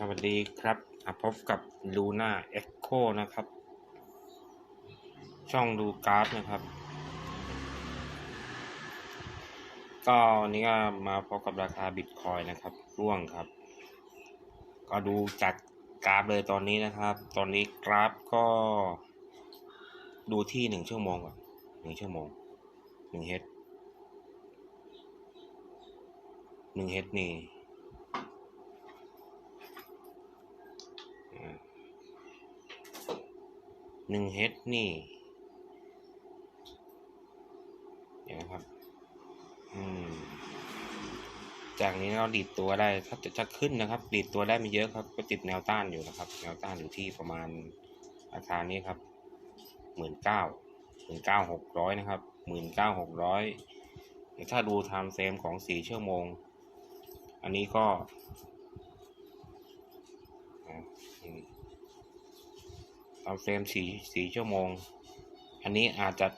สวัสดีครับพบกับ Luna Echo นะครับ ช่องดูกราฟนะครับ ก็วันนี้ก็มาพบกับราคาบิตคอยนะครับ ร่วงครับ ก็ดูจากกราฟเลยตอนนี้นะครับ ตอนนี้กราฟก็ดูที่หนึ่งชั่วโมงก่อนหนึ่งชั่วโมงหนึ่งเฮดหนึ่งเฮดนี่ หนึ่งเฮดนี่เดี๋ยวนะครับ อืม จากนี้เราดีดตัวได้ ถ้าจะขึ้นนะครับ ดีดตัวได้ไม่เยอะครับ ก็ติดแนวต้านอยู่นะครับ แนวต้านอยู่ที่ประมาณราคานี้ครับหมื่นเก้าหมื่นเก้าหกร้อยนะครับหมื่นเก้าหกร้อยถ้าดูไทม์เฟรมของสี่ชั่วโมง อันนี้ก็ อืม ทำเฟรมสี่สี่ชั่วโมง อันนี้อาจจะ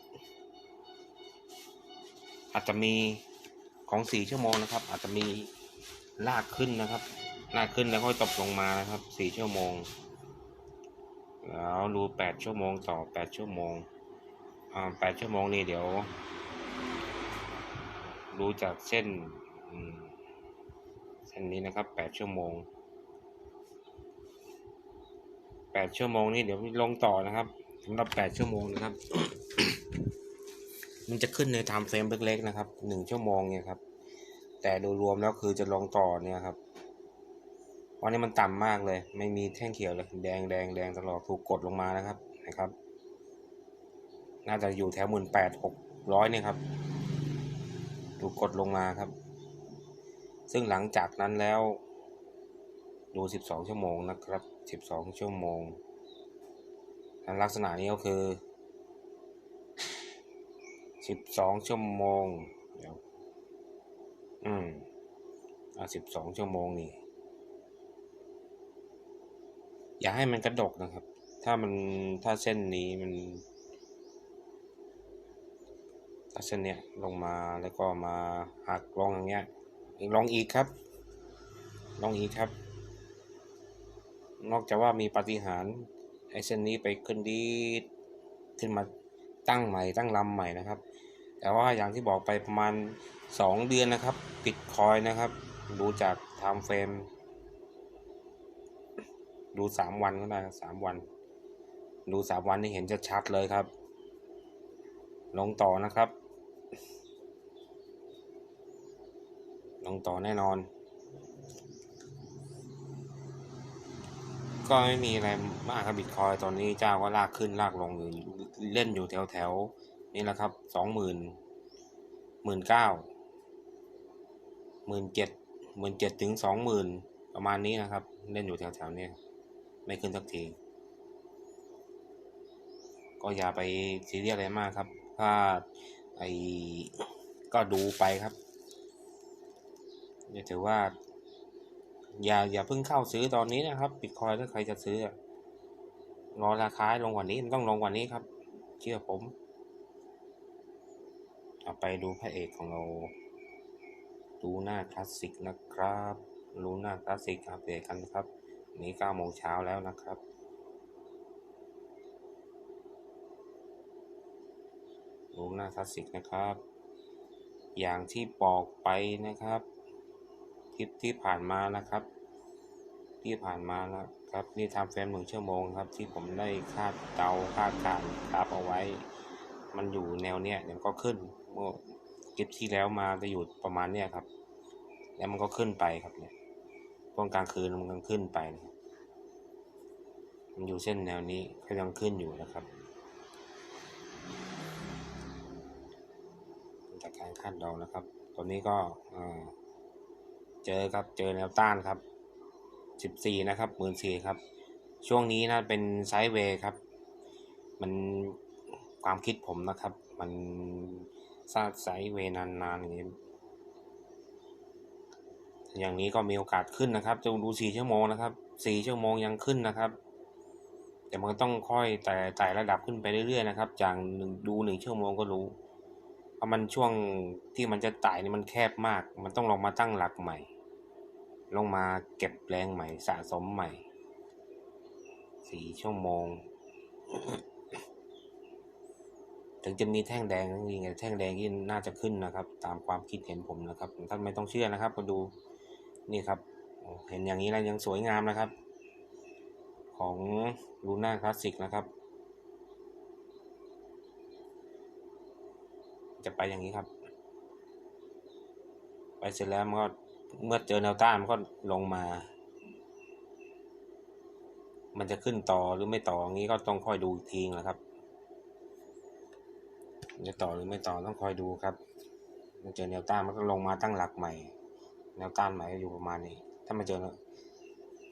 อาจจะมีของสี่ชั่วโมงนะครับ อาจจะมีลากขึ้นนะครับ ลากขึ้นแล้วค่อยตบลงมานะครับสี่ชั่วโมง แล้วดูแปดชั่วโมงต่อแปดชั่วโมงอ่าแปดชั่วโมงนี่เดี๋ยวดูจากเส้นเส้นนี้นะครับแปดชั่วโมง แปดชั่วโมงนี่เดี๋ยวลงต่อนะครับสำหรับแปดชั่วโมงนะครับ มันจะขึ้นในไทม์เฟรมเล็กๆนะครับหนึ่งชั่วโมงเนี่ยครับ แต่โดยรวมแล้วคือจะลงต่อเนี่ยครับวันนี้มันต่ำมากเลย ไม่มีแท่งเขียวเลยแดงแดงแดงตลอดถูกกดลงมานะครับนะครับ น่าจะอยู่แถวหมื่นแปดหกร้อยเนี่ยครับ ถูกกดลงมาครับ ซึ่งหลังจากนั้นแล้ว ดูสิบสองชั่วโมงนะครับ สิบสองชั่วโมงลักษณะนี้ก็คือสิบสองชั่วโมง เดี๋ยว อืมอะสิบสองชั่วโมงนี่ อย่าให้มันกระดกนะครับ ถ้ามัน ถ้าเส้นนี้มัน ถ้าเส้นเนี้ยลงมาแล้วก็มาหักลงอย่างเงี้ยลองอีกครับ ลองอีกครับ นอกจากว่ามีปาฏิหาริย์ไอ้เส้นนี้ไปขึ้นดีขึ้นมาตั้งใหม่ตั้งลำใหม่นะครับ แต่ว่าอย่างที่บอกไปประมาณสองเดือนนะครับ ปิดคอยนะครับ ดูจากไทม์เฟรมดูสามวันก็ได้สามวัน ดูสามวันนี่เห็นจะชัดเลยครับ ลงต่อนะครับ ลงต่อแน่นอน ก็ไม่มีอะไรมากครับบิตคอยตอนนี้เจ้าก็ลากขึ้นลากลงอยู่เล่นอยู่แถวแถวๆนี่แหละครับสองหมื่นหมื่นเก้าหมื่นเจ็ดหมื่นเจ็ดถึงสองหมื่นประมาณนี้นะครับ เล่นอยู่แถวแถวๆนี้ไม่ขึ้นสักทีก็อย่าไปซีเรียสอะไรมากครับ ถ้าไอก็ดูไปครับอย่าถือว่า อย่าอย่าเพิ่งเข้าซื้อตอนนี้นะครับบิตคอยถ้าใครจะซื้อรอราคาลงกว่านี้มันต้องลงกว่านี้ครับ เชื่อผมเอาไปดูพระเอกของเราดูหน้าคลาสสิกนะครับรู้หน้าคลาสสิกอัปเดตกันครับ นี้เก้าโมงเช้าแล้วนะครับดูหน้าคลาสสิกนะครับ อย่างที่บอกไปนะครับ คลิปที่ผ่านมานะครับ ที่ผ่านมานะครับ นี่ทำเฟรมหนึ่งชั่วโมงครับ ที่ผมได้คาดเดาคาดการณ์กราฟเอาไว้ มันอยู่แนวเนี้ยเดี๋ยวก็ขึ้นเมื่อคลิปที่แล้วมาจะอยู่ประมาณเนี้ยครับ แล้วมันก็ขึ้นไปครับเนี่ยช่วงกลางคืนมันก็ขึ้นไปนะครับมันอยู่เส้นแนวนี้ก็ยังขึ้นอยู่นะครับจากการคาดเดานะครับตัวนี้ก็อ่า เจอครับเจอแนวต้านครับสิบสี่นะครับหมื่นสี่ครับ ช่วงนี้นะเป็นไซด์เวย์ครับ มันความคิดผมนะครับ มันสร้างไซด์เวย์นานๆอย่างนี้อย่างนี้ก็มีโอกาสขึ้นนะครับจะดูสี่ชั่วโมงนะครับสี่ชั่วโมงยังขึ้นนะครับ แต่มันต้องค่อยแต่ไต่ระดับขึ้นไปเรื่อยๆนะครับ จากหนึ่งดูหนึ่งชั่วโมงก็รู้เพราะมันช่วงที่มันจะไต่นี่มันแคบมาก มันต้องลองมาตั้งหลักใหม่ ลงมาเก็บแรงใหม่สะสมใหม่สี่ชั่วโมง ถึงจะมีแท่งแดงจริงๆแท่งแดงที่น่าจะขึ้นนะครับ ตามความคิดเห็นผมนะครับท่านไม่ต้องเชื่อนะครับมาดูนี่ครับ เห็นอย่างนี้แล้วยังสวยงามนะครับ ของลูน่าคลาสสิกนะครับ จะไปอย่างนี้ครับ ไปเสร็จแล้วมันก็ เมื่อเจอแนวต้านมันก็ลงมา มันจะขึ้นต่อหรือไม่ต่ออย่างนี้ก็ต้องคอยดูอีกทีนะครับ จะต่อหรือไม่ต่อต้องคอยดูครับมันเจอแนวต้านมันก็ลงมาตั้งหลักใหม่ แนวต้านใหม่ก็อยู่ประมาณนี้ ถ้ามาเจอ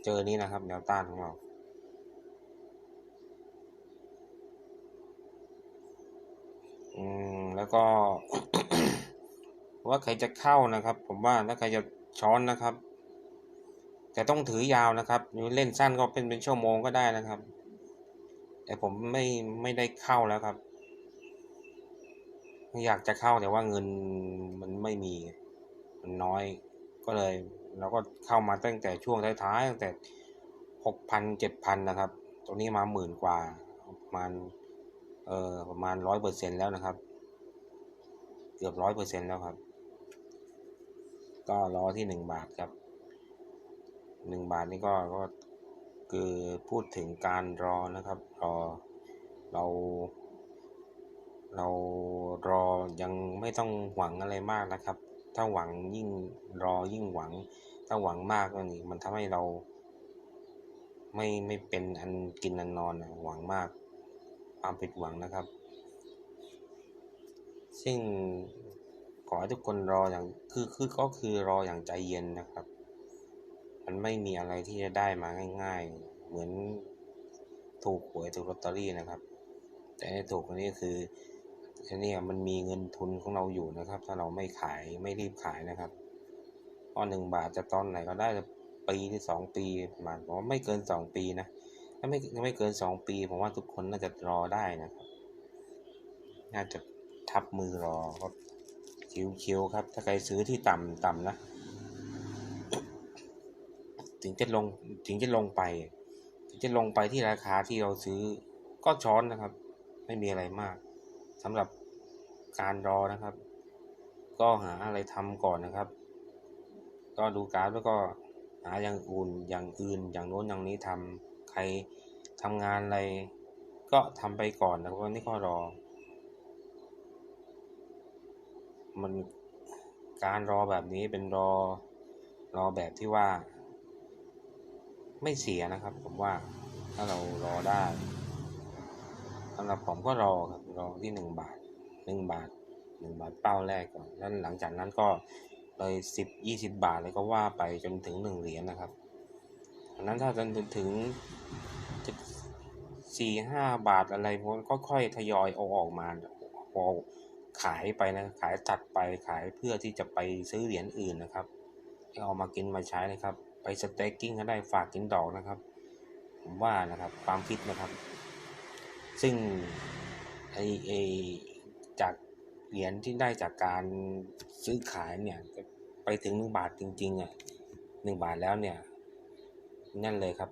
เจอนี้นะครับ แนวต้านของเราอืมแล้วก็ว่าใครจะเข้านะครับ ผมว่าถ้าใครจะ ช้อนนะครับ แต่ต้องถือยาวนะครับเล่นสั้นก็เป็นเป็นชั่วโมงก็ได้นะครับ แต่ผมไม่ไม่ได้เข้าแล้วครับอยากจะเข้าแต่ว่าเงินมันไม่มีมันน้อยก็เลยเราก็เข้ามาตั้งแต่ช่วงท้ายๆตั้งแต่หกพันเจ็ดพันนะครับตัวนี้มาหมื่นกว่าประมาณเออประมาณร้อยเปอร์เซ็นแล้วนะครับ เกือบร้อยเปอร์เซ็นแล้วครับ ก็รอที่หนึ่งบาทครับหนึ่งบาทนี่ก็ก็คือพูดถึงการรอนะครับ รอเรา เรารอยังไม่ต้องหวังอะไรมากนะครับ ถ้าหวังยิ่งรอยิ่งหวัง ถ้าหวังมากนี่มันทำให้เรา ไม่ไม่เป็นอันกินอันนอนนะหวังมาก ความผิดหวังนะครับ ซึ่ง ขอให้ทุกคนรออย่างคือคือก็คือรออย่างใจเย็นนะครับ มันไม่มีอะไรที่จะได้มาง่าย ๆ เหมือนถูกหวยถูกลอตเตอรี่นะครับ แต่ที่ถูกอันนี้คืออันนี้มันมีเงินทุนของเราอยู่นะครับ ถ้าเราไม่ขายไม่รีบขายนะครับพราะหนึ่งบาทจะตอนไหนก็ได้ปีที่สองปีประมาณผมว่าไม่เกินสองปีนะถ้าไม่ไม่เกินสองปีผมว่าทุกคนน่าจะรอได้นะครับ น่าจะทับมือรอก็ ชิวๆครับ ถ้าใครซื้อที่ต่ำต่ำนะ ถึงจะลงถึงจะลงไป ถึงจะลงไปที่ราคาที่เราซื้อก็ช้อนนะครับ ไม่มีอะไรมากสำหรับการรอนะครับ ก็หาอะไรทำก่อนนะครับ ก็ดูกราฟแล้วก็หาอย่างอื่นอย่างอื่นอย่างโน้นอย่างนี้ทำใครทำงานอะไรก็ทำไปก่อนนะครับวันนี้ก็รอ มันการรอแบบนี้เป็นรอรอแบบที่ว่า ไม่เสียนะครับ ผมว่าถ้าเรารอได้สำหรับผมก็รอครับรอที่หนึ่งบาทหนึ่งบาทหนึ่งบาทเป้าแรกก่อนแล้วหลังจากนั้นก็เลยสิบยี่สิบบาทเลยก็ว่าไปจนถึงหนึ่งเหรียญนะครับอันนั้นถ้าจนถึงสี่ห้าบาทอะไรพวกก็ค่อยทยอยเอาออกมาพอ ขายไปนะขายตัดไปขายเพื่อที่จะไปซื้อเหรียญอื่นนะครับเอามากินมาใช้นะครับ ไปสเต็กกิ้งก็ได้ฝากกินดอกนะครับ ผมว่านะครับความคิดนะครับ ซึ่งไอไอจากเหรียญที่ได้จากการซื้อขายเนี่ยไปถึงหนึ่งบาทจริงๆอะหนึ่งบาทแล้วเนี่ยนั่นเลยครับ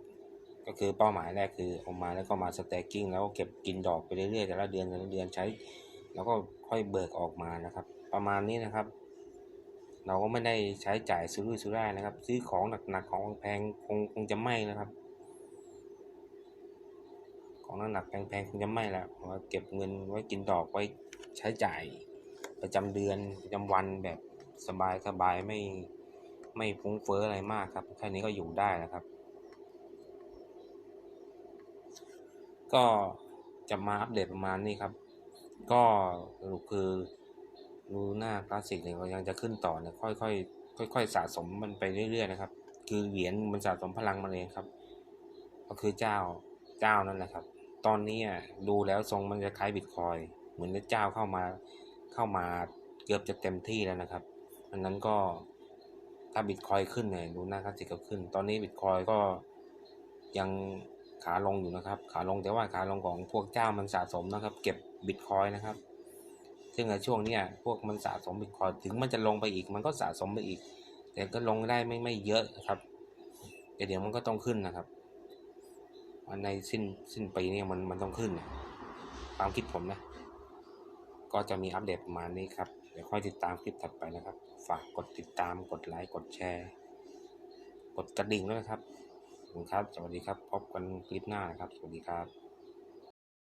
ก็คือเป้าหมายแรกคือเอามาแล้วก็มาสเต็กกิ้งแล้วก็เก็บกินดอกไปเรื่อยๆแต่ละเดือนแต่ละเดือนใช้ แล้วก็ ค่อยเบิกออกมานะครับ ประมาณนี้นะครับ เราก็ไม่ได้ใช้จ่ายซื้อซื้อได้นะครับ ซื้อของหนักๆของแพงคงคงจะไม่นะครับ ของหนักๆแพงๆคงจะไม่แล้วเพราะเก็บเงินไว้กินดอกไว้ใช้จ่ายประจำเดือนประจำวันแบบสบายสบายไม่ไม่ฟุ้งเฟ้ออะไรมากครับแค่นี้ก็อยู่ได้นะครับ ก็จะมาอัปเดตประมาณนี้ครับ ก็สรุปคือลูน่าคลาสสิกเนี่ยยังจะขึ้นต่อเนี่ยค่อยๆค่อยๆสะสมมันไปเรื่อยๆนะครับ คือเหรียญมันสะสมพลังมันเองครับ ก็คือเจ้าเจ้านั่นแหละครับ ตอนนี้ดูแล้วทรงมันจะคล้ายบิตคอยเหมือนเจ้าเข้ามาเข้ามาเกือบจะเต็มที่แล้วนะครับอันนั้นก็ถ้าบิตคอยขึ้นเนี่ยดูหน้าคลาสสิกก็ขึ้น ตอนนี้บิตคอยก็ยังขาลงอยู่นะครับ ขาลงแต่ว่าขาลงของพวกเจ้ามันสะสมนะครับ เก็บ บิตคอยนะครับ ซึ่งในช่วงเนี้ยพวกมันสะสมบิตคอยถึงมันจะลงไปอีก มันก็สะสมไปอีก แต่ก็ลงได้ไม่ไม่เยอะครับแต่เดี๋ยวมันก็ต้องขึ้นนะครับวันในสิ้นสิ้นปีนี้มันมันต้องขึ้นนะความคิดผมนะ ก็จะมีอัปเดตประมาณนี้ครับ เดี๋ยวค่อยติดตามคลิปถัดไปนะครับ ฝากกดติดตามกดไลค์กดแชร์ กดกระดิ่งด้วยนะครับขอบคุณครับ สวัสดีครับ พบกันคลิปหน้านะครับ สวัสดีครับ